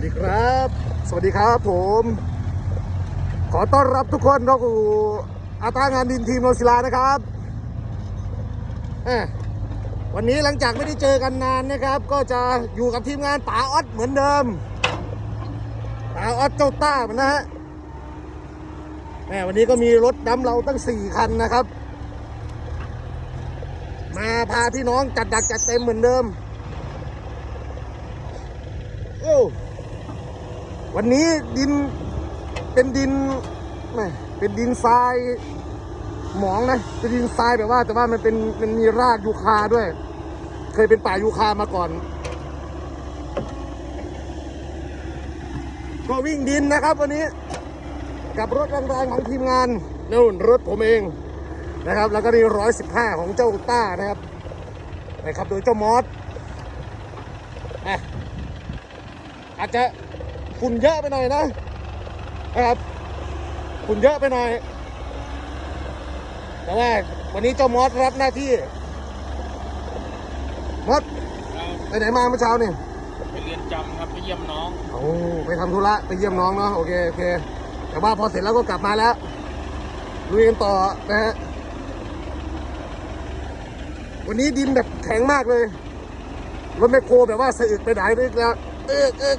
สดีครับ สวัสดีครับผม ขอต้อนรับทุกคนเข้าสู่อาตางานดินทีมโนศิลานะครับ วันนี้หลังจากไม่ได้เจอกันนานนะครับ ก็จะอยู่กับทีมงานป๋าออดเหมือนเดิมป๋าออดเจ้าต้ามันนะฮะแหมวันนี้ก็มีรถดำเราตั้ง4คันนะครับ มาพาพี่น้องจัดดักจัดเต็มเหมือนเดิมโอ้ วันนี้ดินเป็นดินแหม่เป็นดินทรายหมองนะ เป็นดินทรายแบบว่า แต่ว่ามันเป็นมันมีรากยูคาด้วย เคยเป็นป่ายูคามาก่อน ก็วิ่งดินนะครับวันนี้ กับรถแรงๆของทีมงานนู่นรถผมเองนะครับ แล้วก็นี่ร้อยสิบห้าของเจ้าต้านะครับนะครับโดยเจ้ามอสอะอาจจะ ฝุ่นเยอะไปหน่อยนะนะครับฝุ่นเยอะไปหน่อย แต่ว่าวันนี้เจ้ามอสรับหน้าที่มอสไปไหนมาเมื่อเช้านี่ไปเรียนจำครับไปเยี่ยมน้องโอ้ไปทำธุระไปเยี่ยมน้องเนาะโอเคโอเค แต่ว่าพอเสร็จแล้วก็กลับมาแล้วลุยกันต่อนะฮะวันนี้ดินแบบแข็งมากเลยรถแมคโครแบบว่าสะอึกไปไหนเลยแล้วเอ๊ะเอ๊ะ